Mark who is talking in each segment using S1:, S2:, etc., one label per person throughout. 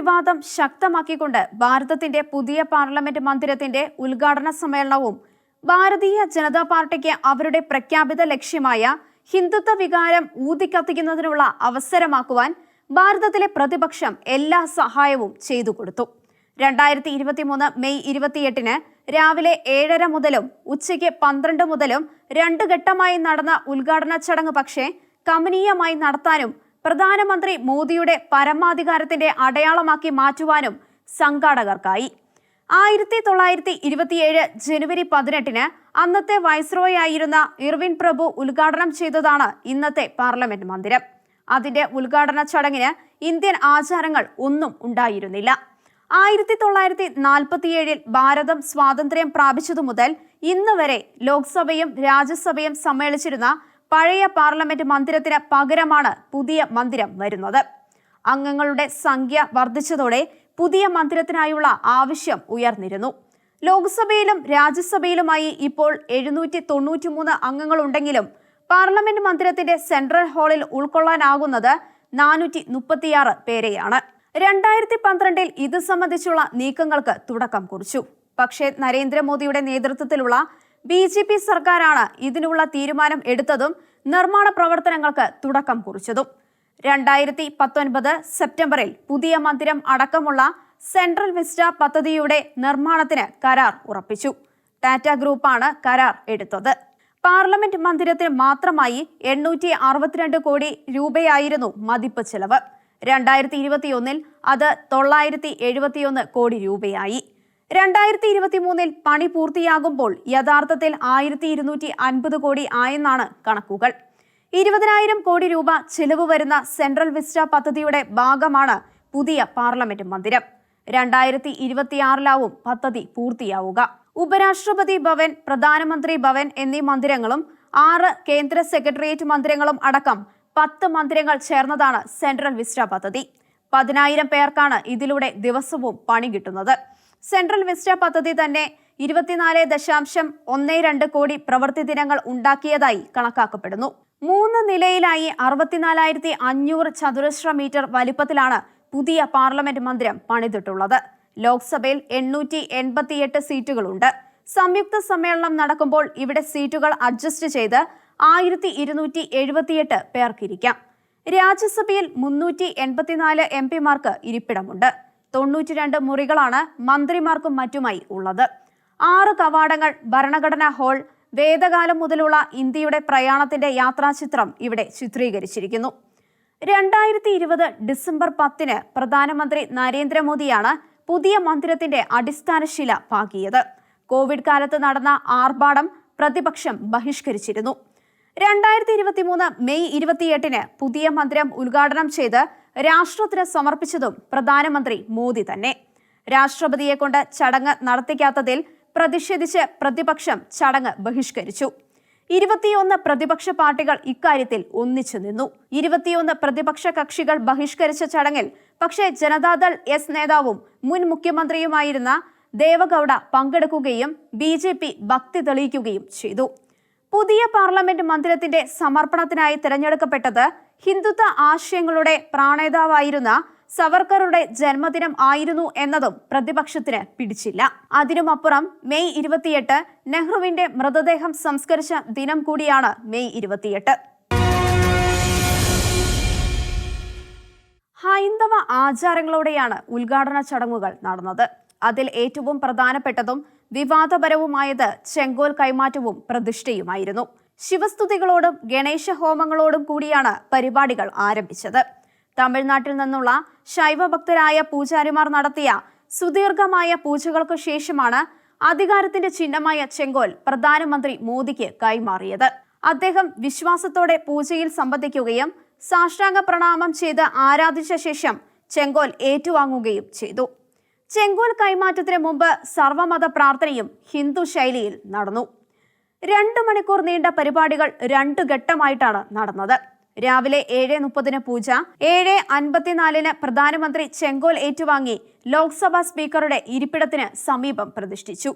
S1: വിവാദം ശക്തമാക്കിക്കൊണ്ട് ഭാരതത്തിന്റെ പുതിയ പാർലമെന്റ് മന്ദിരത്തിന്റെ ഉദ്ഘാടന സമ്മേളനവും ഭാരതീയ ജനതാ പാർട്ടിക്ക് അവരുടെ പ്രഖ്യാപിത ലക്ഷ്യമായ ഹിന്ദുത്വ വികാരം ഊതിക്കത്തിക്കുന്നതിനുള്ള അവസരമാക്കുവാൻ ഭാരതത്തിലെ പ്രതിപക്ഷം എല്ലാ സഹായവും ചെയ്തു കൊടുത്തു. രണ്ടായിരത്തി ഇരുപത്തിമൂന്ന് മെയ് ഇരുപത്തിയെട്ടിന് രാവിലെ ഏഴര മുതലും ഉച്ചയ്ക്ക് പന്ത്രണ്ട് മുതലും രണ്ട് ഘട്ടമായി നടന്ന ഉദ്ഘാടന ചടങ്ങ് പക്ഷേ കമനീയമായി നടത്താനും പ്രധാനമന്ത്രി മോദിയുടെ പരമാധികാരത്തിന്റെ അടയാളമാക്കി മാറ്റുവാനും സംഘാടകർക്കായി. ആയിരത്തി തൊള്ളായിരത്തി ഇരുപത്തിയേഴ് ജനുവരി പതിനെട്ടിന് അന്നത്തെ വൈസ്രോയ് ആയിരുന്ന ഇർവിൻ പ്രഭു ഉദ്ഘാടനം ചെയ്തതാണ് ഇന്നത്തെ പാർലമെന്റ് മന്ദിരം. അതിന്റെ ഉദ്ഘാടന ചടങ്ങിന് ഇന്ത്യൻ ആചാരങ്ങൾ ഒന്നും ഉണ്ടായിരുന്നില്ല. ആയിരത്തി തൊള്ളായിരത്തി നാൽപ്പത്തിയേഴിൽ ഭാരതം സ്വാതന്ത്ര്യം പ്രാപിച്ചതു മുതൽ ഇന്ന് വരെ ലോക്സഭയും രാജ്യസഭയും സമ്മേളിച്ചിരുന്ന പഴയ പാർലമെന്റ് മന്ദിരത്തിന് പകരമാണ് പുതിയ മന്ദിരം വരുന്നത്. അംഗങ്ങളുടെ സംഖ്യ വർദ്ധിച്ചതോടെ പുതിയ മന്ദിരത്തിനായുള്ള ആവശ്യം ഉയർന്നിരുന്നു. ലോക്സഭയിലും രാജ്യസഭയിലുമായി ഇപ്പോൾ എഴുന്നൂറ്റി തൊണ്ണൂറ്റിമൂന്ന് അംഗങ്ങളുണ്ടെങ്കിലും പാർലമെന്റ് മന്ദിരത്തിന്റെ സെൻട്രൽ ഹാളിൽ ഉൾക്കൊള്ളാനാകുന്നത് നാനൂറ്റി മുപ്പത്തിയാറ് പേരെയാണ്. രണ്ടായിരത്തി പന്ത്രണ്ടിൽ ഇത് സംബന്ധിച്ചുള്ള നീക്കങ്ങൾക്ക് തുടക്കം കുറിച്ചു. പക്ഷേ നരേന്ദ്രമോദിയുടെ നേതൃത്വത്തിലുള്ള ബി ജെ പി സർക്കാരാണ് ഇതിനുള്ള തീരുമാനം എടുത്തതും നിർമ്മാണ പ്രവർത്തനങ്ങൾക്ക് തുടക്കം കുറിച്ചതും. രണ്ടായിരത്തി പത്തൊൻപത് സെപ്റ്റംബറിൽ പുതിയ മന്ദിരം അടക്കമുള്ള സെൻട്രൽ വിസ്റ്റ പദ്ധതിയുടെ നിർമ്മാണത്തിന് കരാർ ഉറപ്പിച്ചു. ടാറ്റ ഗ്രൂപ്പാണ് കരാർ എടുത്തത്. പാർലമെന്റ് മന്ദിരത്തിന് മാത്രമായി എണ്ണൂറ്റി അറുപത്തിരണ്ട് കോടി രൂപയായിരുന്നു മതിപ്പ് ചെലവ്. രണ്ടായിരത്തി ഇരുപത്തിയൊന്നിൽ അത് തൊള്ളായിരത്തി എഴുപത്തിയൊന്ന് കോടി രൂപയായി. രണ്ടായിരത്തി ഇരുപത്തി മൂന്നിൽ പണി പൂർത്തിയാകുമ്പോൾ യഥാർത്ഥത്തിൽ ആയിരത്തി ഇരുന്നൂറ്റി അൻപത് കോടി ആയെന്നാണ് കണക്കുകൾ. ഇരുപതിനായിരം കോടി രൂപ ചെലവ് വരുന്ന സെൻട്രൽ വിസ്റ്റ പദ്ധതിയുടെ ഭാഗമാണ് പുതിയ പാർലമെന്റ് മന്ദിരം. രണ്ടായിരത്തി ഇരുപത്തിയാറിലാവും പദ്ധതി പൂർത്തിയാവുക. ഉപരാഷ്ട്രപതി ഭവൻ പ്രധാനമന്ത്രി ഭവൻ എന്നീ മന്ദിരങ്ങളും ആറ് കേന്ദ്ര സെക്രട്ടേറിയറ്റ് മന്ദിരങ്ങളും അടക്കം പത്ത് മന്ദിരങ്ങൾ ചേർന്നതാണ് സെൻട്രൽ വിസ്റ്റ പദ്ധതി. പതിനായിരം പേർക്കാണ് ഇതിലൂടെ ദിവസവും പണി കിട്ടുന്നത്. സെൻട്രൽ വിസ്റ്റ പദ്ധതി തന്നെ ഇരുപത്തിനാല് ദശാംശം ഒന്ന് രണ്ട് കോടി പ്രവൃത്തി ദിനങ്ങൾ ഉണ്ടാക്കിയതായി കണക്കാക്കപ്പെടുന്നു. മൂന്ന് നിലയിലായി അറുപത്തിനാലായിരത്തി അഞ്ഞൂറ് ചതുരശ്ര മീറ്റർ വലിപ്പത്തിലാണ് പുതിയ പാർലമെന്റ് മന്ദിരം പണിതിട്ടുള്ളത്. ലോക്സഭയിൽ എണ്ണൂറ്റി എൺപത്തിയെട്ട് സീറ്റുകളുണ്ട്. സംയുക്ത സമ്മേളനം നടക്കുമ്പോൾ ഇവിടെ സീറ്റുകൾ അഡ്ജസ്റ്റ് ചെയ്ത് ആയിരത്തി ഇരുന്നൂറ്റി എഴുപത്തിയെട്ട് പേർക്കിരിക്കാം. രാജ്യസഭയിൽ മുന്നൂറ്റി എൺപത്തിനാല് എം പിമാർക്ക് ഇരിപ്പിടമുണ്ട്. തൊണ്ണൂറ്റിരണ്ട് മുറികളാണ് മന്ത്രിമാർക്കും മറ്റുമായി ഉള്ളത്. ആറ് കവാടങ്ങൾ ഭരണഘടനാ ഹാൾ വേദകാലം മുതലുള്ള ഇന്ത്യയുടെ പ്രയാണത്തിന്റെ യാത്രാചിത്രം ഇവിടെ ചിത്രീകരിച്ചിരിക്കുന്നു. രണ്ടായിരത്തി ഇരുപത് ഡിസംബർ പത്തിന് പ്രധാനമന്ത്രി നരേന്ദ്രമോദിയാണ് പുതിയ മന്ദിരത്തിന്റെ അടിസ്ഥാനശില പാകിയത്. കോവിഡ് കാലത്ത് നടന്ന ആർഭാടം പ്രതിപക്ഷം ബഹിഷ്കരിച്ചിരുന്നു. രണ്ടായിരത്തി ഇരുപത്തി മൂന്ന് മെയ് ഇരുപത്തിയെട്ടിന് പുതിയ മന്ദിരം ഉദ്ഘാടനം ചെയ്ത് രാഷ്ട്രത്തിന് സമർപ്പിച്ചതും പ്രധാനമന്ത്രി മോദി തന്നെ. രാഷ്ട്രപതിയെ കൊണ്ട് ചടങ്ങ് നടത്തിക്കാത്തതിൽ പ്രതിഷേധിച്ച് പ്രതിപക്ഷം ചടങ്ങ് ബഹിഷ്കരിച്ചു. ഇരുപത്തിയൊന്ന് പ്രതിപക്ഷ പാർട്ടികൾ ഇക്കാര്യത്തിൽ ഒന്നിച്ചു നിന്നു. ഇരുപത്തിയൊന്ന് പ്രതിപക്ഷ കക്ഷികൾ ബഹിഷ്കരിച്ച ചടങ്ങിൽ പക്ഷേ ജനതാദൾ എസ് നേതാവും മുൻ മുഖ്യമന്ത്രിയുമായിരുന്ന ദേവഗൌഡ പങ്കെടുക്കുകയും ബി ജെ പി ഭക്തി തെളിയിക്കുകയും ചെയ്തു. പുതിയ പാർലമെന്റ് മന്ദിരത്തിന്റെ സമർപ്പണത്തിനായി തിരഞ്ഞെടുക്കപ്പെട്ടത് ഹിന്ദുത്വ ആശയങ്ങളുടെ പ്രാണേതാവായിരുന്ന സവർക്കറുടെ ജന്മദിനം ആയിരുന്നു എന്നതും പ്രതിപക്ഷത്തിന് പിടിച്ചില്ല. അതിനുമപ്പുറം മെയ് ഇരുപത്തിയെട്ട് നെഹ്റുവിന്റെ മൃതദേഹം സംസ്കരിച്ച ദിനം കൂടിയാണ് മെയ് ഇരുപത്തിയെട്ട്. ഹൈന്ദവ ആചാരങ്ങളോടെയാണ് ഉദ്ഘാടന ചടങ്ങുകൾ നടന്നത്. അതിൽ ഏറ്റവും പ്രധാനപ്പെട്ടതും വിവാദപരവുമായത് ചെങ്കോൽ കൈമാറ്റവും പ്രതിഷ്ഠയുമായിരുന്നു. ശിവസ്തുതികളോടും ഗണേശ ഹോമങ്ങളോടും കൂടിയാണ് പരിപാടികൾ ആരംഭിച്ചത്. തമിഴ്നാട്ടിൽ നിന്നുള്ള ശൈവഭക്തരായ പൂജാരിമാർ നടത്തിയ സുദീർഘമായ പൂജകൾക്കു ശേഷമാണ് അധികാരത്തിന്റെ ചിഹ്നമായ ചെങ്കോൽ പ്രധാനമന്ത്രി മോദിക്ക് കൈമാറിയത്. അദ്ദേഹം വിശ്വാസത്തോടെ പൂജയിൽ സംബന്ധിക്കുകയും സാഷ്ടാംഗ പ്രണാമം ചെയ്ത് ആരാധിച്ച ശേഷം ചെങ്കോൽ ഏറ്റുവാങ്ങുകയും ചെയ്തു. ചെങ്കോൽ കൈമാറ്റത്തിന് മുമ്പ് സർവമത പ്രാർത്ഥനയും ഹിന്ദു ശൈലിയിൽ നടന്നു. രണ്ട് മണിക്കൂർ നീണ്ട പരിപാടികൾ രണ്ടു ഘട്ടമായിട്ടാണ് നടന്നത്. രാവിലെ ഏഴ് മുപ്പതിന് പൂജ ഏഴ് അൻപത്തിനാലിന് പ്രധാനമന്ത്രി ചെങ്കോൽ ഏറ്റുവാങ്ങി ലോക്സഭാ സ്പീക്കറുടെ ഇരിപ്പിടത്തിന് സമീപം പ്രതിഷ്ഠിച്ചു.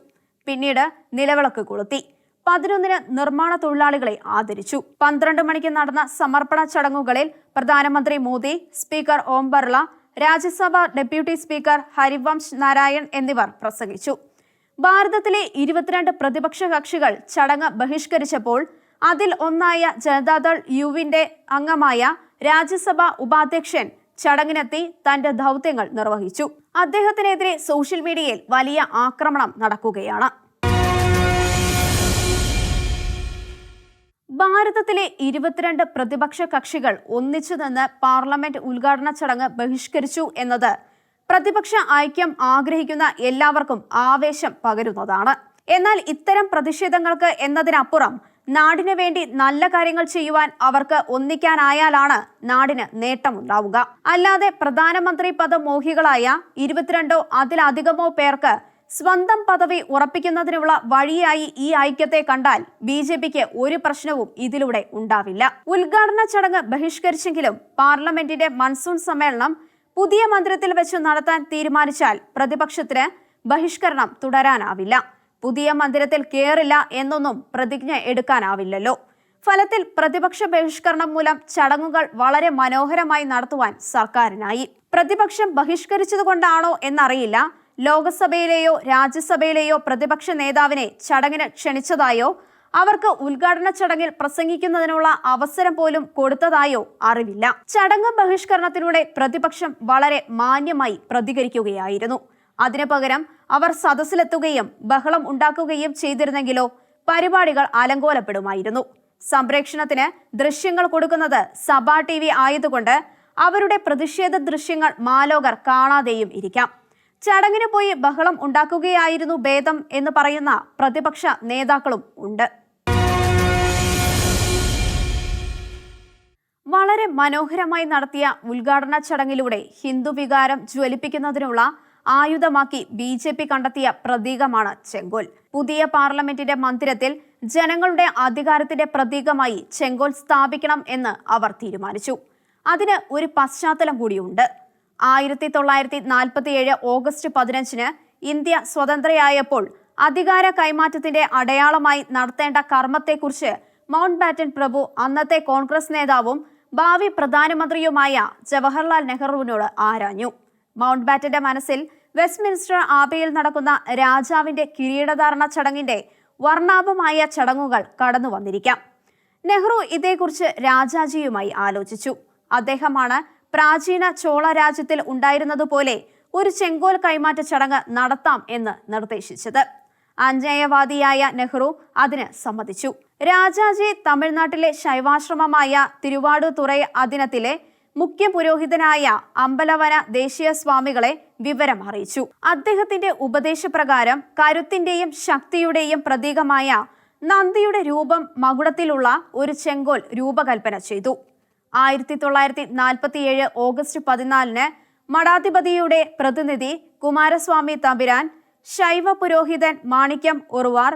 S1: പിന്നീട് നിലവിളക്ക് കൊളുത്തി. പതിനൊന്നിന് നിർമ്മാണ തൊഴിലാളികളെ ആദരിച്ചു. പന്ത്രണ്ട് മണിക്ക് നടന്ന സമർപ്പണ ചടങ്ങുകളിൽ പ്രധാനമന്ത്രി Modi speaker Om Birla Rajya Sabha deputy speaker Harivansh Narayan എന്നിവർ പ്രസംഗിച്ചു. ഭാരതത്തിലെ ഇരുപത്തിരണ്ട് പ്രതിപക്ഷ കക്ഷികൾ ചടങ്ങ് ബഹിഷ്കരിച്ചപ്പോൾ അതിൽ ഒന്നായ ജനതാദൾ യുവിന്റെ അംഗമായ രാജ്യസഭ ഉപാധ്യക്ഷൻ ചടങ്ങിനെത്തി തന്റെ ദൗത്യങ്ങൾ നിർവഹിച്ചു. അദ്ദേഹത്തിനെതിരെ സോഷ്യൽ മീഡിയയിൽ വലിയ ആക്രമണം നടക്കുകയാണ്. ഭാരതത്തിലെ ഇരുപത്തിരണ്ട് പ്രതിപക്ഷ കക്ഷികൾ ഒന്നിച്ചു നിന്ന് പാർലമെന്റ് ഉദ്ഘാടന ചടങ്ങ് ബഹിഷ്കരിച്ചു എന്നത് പ്രതിപക്ഷ ഐക്യം ആഗ്രഹിക്കുന്ന എല്ലാവർക്കും ആവേശം പകരുന്നതാണ്. എന്നാൽ ഇത്തരം പ്രതിഷേധങ്ങൾക്ക് എന്നതിനപ്പുറം നാടിനു വേണ്ടി നല്ല കാര്യങ്ങൾ ചെയ്യുവാൻ അവർക്ക് ഒന്നിക്കാനായാലാണ് നാടിന് നേട്ടമുണ്ടാവുക. അല്ലാതെ പ്രധാനമന്ത്രി പദമോഹികളായ ഇരുപത്തിരണ്ടോ അതിലധികമോ പേർക്ക് സ്വന്തം പദവി ഉറപ്പിക്കുന്നതിനുള്ള വഴിയായി ഈ ഐക്യത്തെ കണ്ടാൽ ബി ജെ പിക്ക് ഒരു പ്രശ്നവും ഇതിലൂടെ ഉണ്ടാവില്ല. ഉദ്ഘാടന ചടങ്ങ് ബഹിഷ്കരിച്ചെങ്കിലും പാർലമെന്റിന്റെ മൺസൂൺ സമ്മേളനം പുതിയ മന്ദിരത്തിൽ വെച്ച് നടത്താൻ തീരുമാനിച്ചാൽ പ്രതിപക്ഷത്തിന് ബഹിഷ്കരണം തുടരാനാവില്ല. പുതിയ മന്ദിരത്തിൽ കയറില്ല എന്നൊന്നും പ്രതിജ്ഞ എടുക്കാനാവില്ലല്ലോ. ഫലത്തിൽ പ്രതിപക്ഷ ബഹിഷ്കരണം മൂലം ചടങ്ങുകൾ വളരെ മനോഹരമായി നടത്തുവാൻ സർക്കാരിനായി. പ്രതിപക്ഷം ബഹിഷ്കരിച്ചതുകൊണ്ടാണോ എന്നറിയില്ല. ലോകസഭയിലെയോ രാജ്യസഭയിലെയോ പ്രതിപക്ഷ നേതാവിനെ ചടങ്ങിന് ക്ഷണിച്ചതായോ അവർക്ക് ഉദ്ഘാടന ചടങ്ങിൽ പ്രസംഗിക്കുന്നതിനുള്ള അവസരം പോലും കൊടുത്തതായോ അറിവില്ല. ചടങ്ങ് ബഹിഷ്കരണത്തിലൂടെ പ്രതിപക്ഷം വളരെ മാന്യമായി പ്രതികരിക്കുകയായിരുന്നു. അതിനു പകരം അവർ സദസ്സിലെത്തുകയും ബഹളം ഉണ്ടാക്കുകയും ചെയ്തിരുന്നെങ്കിലോ പരിപാടികൾ അലങ്കോലപ്പെടുമായിരുന്നു. സംപ്രേക്ഷണത്തിന് ദൃശ്യങ്ങൾ കൊടുക്കുന്നത് സഭാ ടി വി ആയതുകൊണ്ട് അവരുടെ പ്രതിഷേധ ദൃശ്യങ്ങൾ മാലോകർ കാണാതെയും ഇരിക്കാം. ചടങ്ങിന് പോയി ബഹളം ഉണ്ടാക്കുകയായിരുന്നു ഭേദം എന്ന് പറയുന്ന പ്രതിപക്ഷ നേതാക്കളും ഉണ്ട്. വളരെ മനോഹരമായി നടത്തിയ ഉദ്ഘാടന ചടങ്ങിലൂടെ ഹിന്ദു വികാരം ജ്വലിപ്പിക്കുന്നതിനുള്ള ആയുധമാക്കി ബി ജെ പി കണ്ടെത്തിയ പ്രതീകമാണ് ചെങ്കോൽ. പുതിയ പാർലമെന്റിന്റെ മന്ദിരത്തിൽ ജനങ്ങളുടെ അധികാരത്തിന്റെ പ്രതീകമായി ചെങ്കോൽ സ്ഥാപിക്കണം എന്ന് അവർ തീരുമാനിച്ചു. അതിന് ഒരു പശ്ചാത്തലം കൂടിയുണ്ട്. ആയിരത്തി തൊള്ളായിരത്തി നാൽപ്പത്തി ഏഴ് ഓഗസ്റ്റ് പതിനഞ്ചിന് ഇന്ത്യ സ്വതന്ത്രയായപ്പോൾ അധികാര കൈമാറ്റത്തിന്റെ അടയാളമായി നടത്തേണ്ട കർമ്മത്തെക്കുറിച്ച് മൗണ്ട് ബാറ്റൻ പ്രഭു അന്നത്തെ കോൺഗ്രസ് നേതാവും ഭാവി പ്രധാനമന്ത്രിയുമായ ജവഹർലാൽ നെഹ്റുവിനോട് ആരാഞ്ഞു. മൗണ്ട് ബാറ്റന്റെ മനസ്സിൽ വെസ്റ്റ്മിൻസ്റ്റർ ആബയിൽ നടക്കുന്ന രാജാവിന്റെ കിരീടധാരണ ചടങ്ങിന്റെ വർണാഭമായ ചടങ്ങുകൾ കടന്നു വന്നിരിക്കാം നെഹ്റു ഇതേക്കുറിച്ച് രാജാജിയുമായി ആലോചിച്ചു. അദ്ദേഹമാണ് പ്രാചീന ചോള രാജ്യത്തിൽ ഉണ്ടായിരുന്നതുപോലെ ഒരു ചെങ്കോൽ കൈമാറ്റ ചടങ്ങ് നടത്താം എന്ന് നിർദ്ദേശിച്ചത്. അഞ്ജയവാദിയായ നെഹ്റു അതിന് സമ്മതിച്ചു. രാജാജി തമിഴ്നാട്ടിലെ ശൈവാശ്രമമായ തിരുവാടുതുറൈ അദിനത്തിലെ മുഖ്യ പുരോഹിതനായ അമ്പലവന ദേശീയ സ്വാമികളെ വിവരം അറിയിച്ചു. അദ്ദേഹത്തിന്റെ ഉപദേശപ്രകാരം കരുത്തിന്റെയും ശക്തിയുടെയും പ്രതീകമായ നന്ദിയുടെ രൂപം മകുടത്തിലുള്ള ഒരു ചെങ്കോൽ രൂപകൽപ്പന ചെയ്തു. ആയിരത്തി തൊള്ളായിരത്തി നാൽപ്പത്തിയേഴ് ഓഗസ്റ്റ് പതിനാലിന് മഠാധിപതിയുടെ പ്രതിനിധി കുമാരസ്വാമി തമ്പുരാൻ ശൈവ പുരോഹിതൻ മാണിക്യം ഉറുവാർ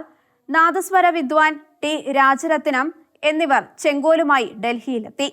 S1: നാദസ്വര വിദ്വാൻ ടി രാജരത്നം എന്നിവർ ചെങ്കോലുമായി ഡൽഹിയിലെത്തി.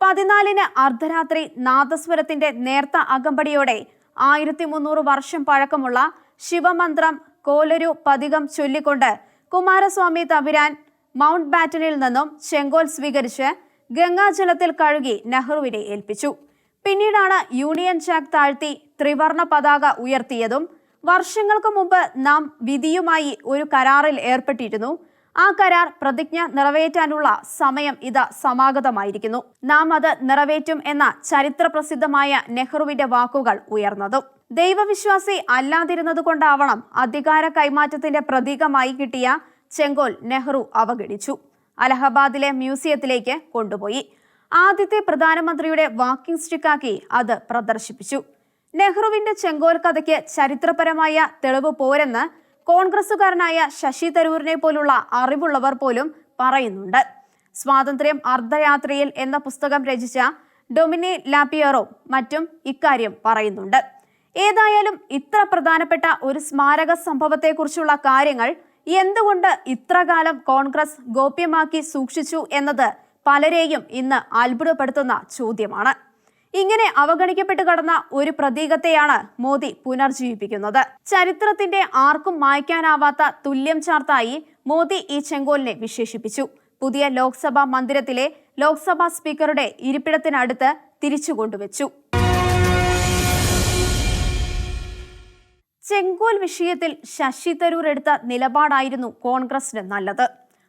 S1: പതിനാലിന് അർദ്ധരാത്രി നാദസ്വരത്തിന്റെ നേർത്ത അകമ്പടിയോടെ ആയിരത്തി മുന്നൂറ് വർഷം പഴക്കമുള്ള ശിവമന്ത്രം കോലൊരു പതികം ചൊല്ലിക്കൊണ്ട് കുമാരസ്വാമി തമ്പുരാൻ മൗണ്ട് ബാറ്റനിൽ നിന്നും ചെങ്കോൽ സ്വീകരിച്ച് ഗംഗാജലത്തിൽ കഴുകി നെഹ്റുവിനെ ഏൽപ്പിച്ചു. പിന്നീടാണ് യൂണിയൻ ജാക്ക് താഴ്ത്തി ത്രിവർണ പതാക ഉയർത്തിയതും വർഷങ്ങൾക്ക് മുമ്പ് നാം വിധിയുമായി ഒരു കരാറിൽ ഏർപ്പെട്ടിരുന്നു. ആ കരാർ പ്രതിജ്ഞ നിറവേറ്റാനുള്ള സമയം ഇത് സമാഗതമായിരിക്കുന്നു. നാം അത് നിറവേറ്റും എന്ന ചരിത്ര പ്രസിദ്ധമായ നെഹ്റുവിന്റെ വാക്കുകൾ ഉയർന്നതും. ദൈവവിശ്വാസി അല്ലാതിരുന്നതുകൊണ്ടാവണം അധികാര കൈമാറ്റത്തിന്റെ പ്രതീകമായി കിട്ടിയ ചെങ്കോൽ നെഹ്റു അവഗണിച്ചു. അലഹബാദിലെ മ്യൂസിയത്തിലേക്ക് കൊണ്ടുപോയി. ആദ്യത്തെ പ്രധാനമന്ത്രിയുടെ വാക്കിംഗ് സ്റ്റിക്കാക്കി അത് പ്രദർശിപ്പിച്ചു. നെഹ്റുവിന്റെ ചെങ്കോൽ കഥയ്ക്ക് ചരിത്രപരമായ തെളിവ് പോരെന്ന് കോൺഗ്രസുകാരനായ ശശി തരൂരിനെ പോലുള്ള അറിവുള്ളവർ പോലും പറയുന്നുണ്ട്. സ്വാതന്ത്ര്യം അർദ്ധയാത്രയിൽ എന്ന പുസ്തകം രചിച്ച ഡൊമിനി ലാപ്പിയറോ മറ്റും ഇക്കാര്യം പറയുന്നുണ്ട്. ഏതായാലും ഇത്ര പ്രധാനപ്പെട്ട ഒരു സ്മാരക സംഭവത്തെക്കുറിച്ചുള്ള കാര്യങ്ങൾ എന്തുകൊണ്ട് ഇത്രകാലം കോൺഗ്രസ് ഗോപ്യമാക്കി സൂക്ഷിച്ചു എന്നത് പലരെയും ഇന്ന് അത്ഭുതപ്പെടുത്തുന്ന ചോദ്യമാണ്. ഇങ്ങനെ അവഗണിക്കപ്പെട്ട് കടന്ന ഒരു പ്രതീകത്തെയാണ് മോദി പുനർജീവിപ്പിക്കുന്നത്. ചരിത്രത്തിന്റെ ആർക്കും മായ്ക്കാനാവാത്ത തുല്യം ചാർത്തായി മോദി ഈ ചെങ്കോലിനെ വിശേഷിപ്പിച്ചു. പുതിയ ലോക്സഭാ മന്ദിരത്തിലെ ലോക്സഭാ സ്പീക്കറുടെ ഇരിപ്പിടത്തിനടുത്ത് തിരിച്ചു കൊണ്ടുവച്ചു ചെങ്കോൽ വിഷയത്തിൽ ശശി തരൂർ എടുത്ത നിലപാടായിരുന്നു കോൺഗ്രസിന് നല്ലത്.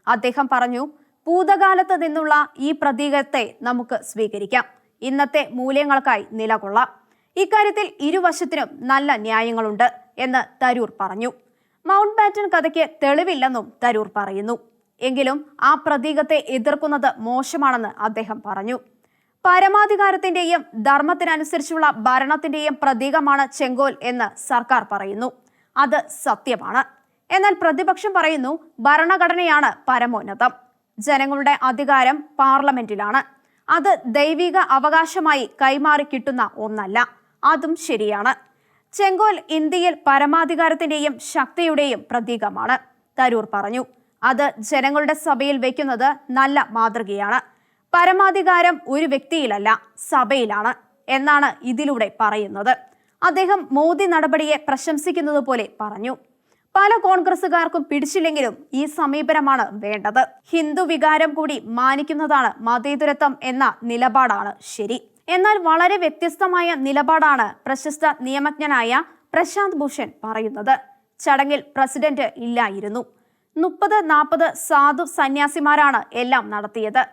S1: അദ്ദേഹം പറഞ്ഞു ഭൂതകാലത്ത് നിന്നുള്ള ഈ പ്രതീകത്തെ നമുക്ക് സ്വീകരിക്കാം. ഇന്നത്തെ മൂല്യങ്ങൾക്കായി നിലകൊള്ളാം. ഇക്കാര്യത്തിൽ ഇരുവശത്തിനും നല്ല ന്യായങ്ങളുണ്ട് എന്ന് തരൂർ പറഞ്ഞു. മൗണ്ട് ബാറ്റൻ കഥയ്ക്ക് തെളിവില്ലെന്നും തരൂർ പറയുന്നു. എങ്കിലും ആ പ്രതീകത്തെ എതിർക്കുന്നത് മോശമാണെന്ന് അദ്ദേഹം പറഞ്ഞു. പരമാധികാരത്തിന്റെയും ധർമ്മത്തിനനുസരിച്ചുള്ള ഭരണത്തിന്റെയും പ്രതീകമാണ് ചെങ്കോൽ എന്ന് സർക്കാർ പറയുന്നു. അത് സത്യമാണ്. എന്നാൽ പ്രതിപക്ഷം പറയുന്നു ഭരണഘടനയാണ് പരമോന്നതം. ജനങ്ങളുടെ അധികാരം പാർലമെന്റിലാണ്. അത് ദൈവിക അവകാശമായി കൈമാറി കിട്ടുന്ന ഒന്നല്ല. അതും ശരിയാണ്. ചെങ്കോൽ ഇന്ത്യയിൽ പരമാധികാരത്തിന്റെയും ശക്തിയുടെയും പ്രതീകമാണ്. തരൂർ പറഞ്ഞു. അത് ജനങ്ങളുടെ സഭയിൽ വെക്കുന്നത് നല്ല മാതൃകയാണ്. പരമാധികാരം ഒരു വ്യക്തിയിലല്ല സഭയിലാണ് എന്നാണ് ഇതിലൂടെ പറയുന്നത്. അദ്ദേഹം മോദി നടപടിയെ പ്രശംസിക്കുന്നത് പോലെ പറഞ്ഞു. പല കോൺഗ്രസുകാർക്കും പിടിച്ചില്ലെങ്കിലും ഈ സമീപനമാണ് വേണ്ടത്. ഹിന്ദു വികാരം കൂടി മാനിക്കുന്നതാണ് മതേതരത്വം എന്ന നിലപാടാണ് ശരി. എന്നാൽ വളരെ വ്യത്യസ്തമായ നിലപാടാണ് പ്രശസ്ത നിയമജ്ഞനായ പ്രശാന്ത് ഭൂഷൺ പറയുന്നത്. ചടങ്ങിൽ പ്രസിഡന്റ് ഇല്ലായിരുന്നു. മുപ്പത് നാൽപ്പത് സാധു സന്യാസിമാരാണ് എല്ലാം നടത്തിയത്.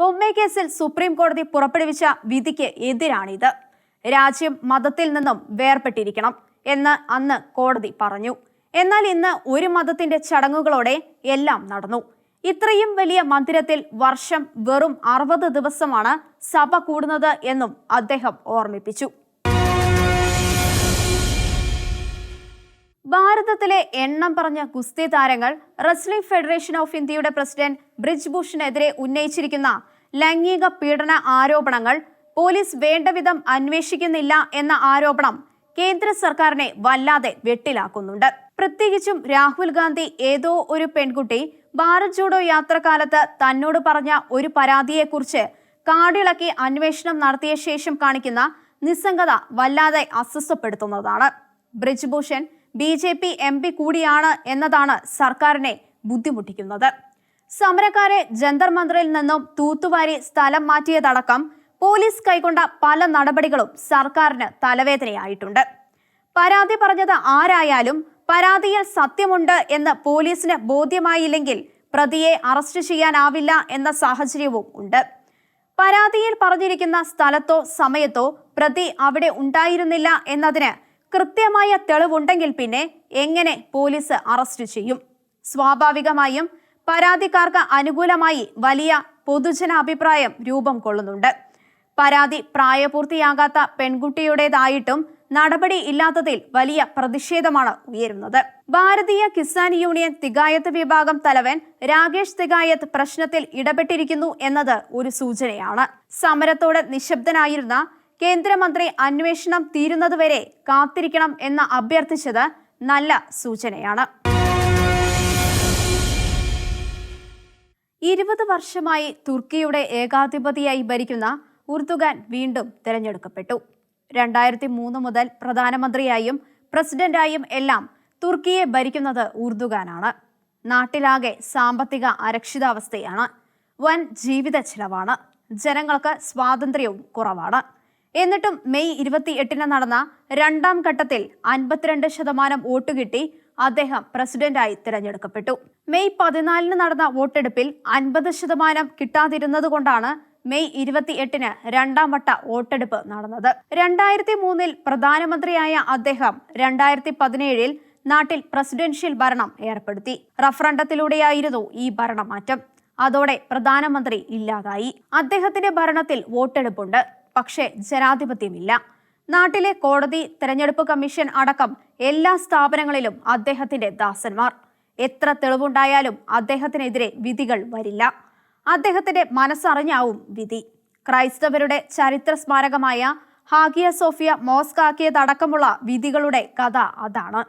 S1: ബൊമ്മെ കേസിൽ സുപ്രീം കോടതി പുറപ്പെടുവിച്ച വിധിക്ക് എതിരാണിത്. രാജ്യം മതത്തിൽ നിന്നും വേർപെട്ടിരിക്കണം എന്ന് അന്ന് കോടതി പറഞ്ഞു. എന്നാൽ ഇന്ന് ഒരു മതത്തിന്റെ ചടങ്ങുകളോടെ എല്ലാം നടന്നു. ഇത്രയും വലിയ മന്ദിരത്തിൽ വർഷം വെറും അറുപത് ദിവസമാണ് സഭ കൂടുന്നത് എന്നും അദ്ദേഹം ഓർമ്മിപ്പിച്ചു. ഭാരതത്തിലെ എണ്ണം പറഞ്ഞ ഗുസ്തി താരങ്ങൾ റസ്ലിംഗ് ഫെഡറേഷൻ ഓഫ് ഇന്ത്യയുടെ പ്രസിഡന്റ് ബ്രിജ് ഭൂഷണെതിരെ ഉന്നയിച്ചിരിക്കുന്ന ലൈംഗിക പീഡന ആരോപണങ്ങൾ പോലീസ് വേണ്ടവിധം അന്വേഷിക്കുന്നില്ല എന്ന ആരോപണം കേന്ദ്ര സർക്കാരിനെ വല്ലാതെ വെട്ടിലാക്കുന്നുണ്ട്. പ്രത്യേകിച്ചും രാഹുൽ ഗാന്ധി ഏതോ ഒരു പെൺകുട്ടി ഭാരത് ജോഡോ യാത്രക്കാലത്ത് തന്നോട് പറഞ്ഞ ഒരു പരാതിയെക്കുറിച്ച് കാടിളക്കി അന്വേഷണം നടത്തിയ ശേഷം കാണിക്കുന്ന നിസ്സംഗത വല്ലാതെ അസ്വസ്ഥപ്പെടുത്തുന്നതാണ്. Brij Bhushan B J P M P കൂടിയാണ് എന്നതാണ് സർക്കാരിനെ ബുദ്ധിമുട്ടിക്കുന്നത്. സമരക്കാരെ ജന്തർ മന്ദറിൽ നിന്നും തൂത്തുവാരി സ്ഥലം മാറ്റിയതടക്കം പോലീസ് കൈക്കൊണ്ട പല നടപടികളും സർക്കാരിന് തലവേദനയായിട്ടുണ്ട്. പരാതി പറഞ്ഞത് ആരായാലും പരാതിയിൽ സത്യമുണ്ട് എന്ന് പോലീസിന് ബോധ്യമായില്ലെങ്കിൽ പ്രതിയെ അറസ്റ്റ് ചെയ്യാനാവില്ല എന്ന സാഹചര്യവും ഉണ്ട്. പരാതിയിൽ പറഞ്ഞിരിക്കുന്ന സ്ഥലത്തോ സമയത്തോ പ്രതി അവിടെ ഉണ്ടായിരുന്നില്ല എന്നതിന് കൃത്യമായ തെളിവുണ്ടെങ്കിൽ പിന്നെ എങ്ങനെ പോലീസ് അറസ്റ്റ് ചെയ്യും? സ്വാഭാവികമായും പരാതിക്കാർക്ക് അനുകൂലമായി വലിയ പൊതുജനാഭിപ്രായം രൂപം കൊള്ളുന്നുണ്ട്. പരാതി പ്രായപൂർത്തിയാകാത്ത പെൺകുട്ടിയുടേതായിട്ടും നടപടി ഇല്ലാത്തതിൽ വലിയ പ്രതിഷേധമാണ് ഉയരുന്നത്. ഭാരതീയ കിസാൻ യൂണിയൻ തിഗായത്ത് വിഭാഗം തലവൻ രാകേഷ് തിഗായത്ത് പ്രശ്നത്തിൽ ഇടപെട്ടിരിക്കുന്നു എന്നത് ഒരു സൂചനയാണ്. സമരത്തോടെ നിശബ്ദനായിരുന്ന കേന്ദ്രമന്ത്രി അന്വേഷണം തീരുന്നതുവരെ കാത്തിരിക്കണം എന്ന് അഭ്യർത്ഥിച്ചത് നല്ല സൂചനയാണ്. ഇരുപത് വർഷമായി തുർക്കിയുടെ ഏകാധിപതിയായി ഭരിക്കുന്ന ഉർദുഗാൻ വീണ്ടും തിരഞ്ഞെടുക്കപ്പെട്ടു. രണ്ടായിരത്തി മൂന്ന് മുതൽ പ്രധാനമന്ത്രിയായും പ്രസിഡന്റായും എല്ലാം തുർക്കിയെ ഭരിക്കുന്നത് ഉർദുഗാനാണ്. നാട്ടിലാകെ സാമ്പത്തിക അരക്ഷിതാവസ്ഥയാണ്. വൻ ജീവിത ചെലവാണ് ജനങ്ങൾക്ക് സ്വാതന്ത്ര്യവും കുറവാണ്. എന്നിട്ടും മെയ് ഇരുപത്തി എട്ടിന് നടന്ന രണ്ടാം ഘട്ടത്തിൽ അൻപത്തിരണ്ട് ശതമാനം വോട്ട് കിട്ടി അദ്ദേഹം പ്രസിഡന്റായി തിരഞ്ഞെടുക്കപ്പെട്ടു. മെയ് പതിനാലിന് നടന്ന വോട്ടെടുപ്പിൽ അൻപത് ശതമാനം കിട്ടാതിരുന്നതുകൊണ്ടാണ് മെയ് ഇരുപത്തി എട്ടിന് രണ്ടാം വട്ട വോട്ടെടുപ്പ് നടന്നത്. രണ്ടായിരത്തി മൂന്നിൽ പ്രധാനമന്ത്രിയായ അദ്ദേഹം രണ്ടായിരത്തി പതിനേഴിൽ നാട്ടിൽ പ്രസിഡൻഷ്യൽ ഭരണം ഏർപ്പെടുത്തി. റഫറണ്ടത്തിലൂടെയായിരുന്നു ഈ ഭരണമാറ്റം. അതോടെ പ്രധാനമന്ത്രി ഇല്ലാതായി. അദ്ദേഹത്തിന്റെ ഭരണത്തിൽ വോട്ടെടുപ്പുണ്ട്. പക്ഷേ ജനാധിപത്യമില്ല. നാട്ടിലെ കോടതി തെരഞ്ഞെടുപ്പ് കമ്മീഷൻ അടക്കം എല്ലാ സ്ഥാപനങ്ങളിലും അദ്ദേഹത്തിന്റെ ദാസന്മാർ. എത്ര തെളിവുണ്ടായാലും അദ്ദേഹത്തിനെതിരെ വിധികൾ വരില്ല. അദ്ദേഹത്തിന്റെ മനസ്സറിഞ്ഞാവും വിധി. ക്രൈസ്തവരുടെ ചരിത്ര സ്മാരകമായ ഹാഗിയ സോഫിയ മോസ്കാക്കിയതടക്കമുള്ള വിധികളുടെ കഥ അതാണ്.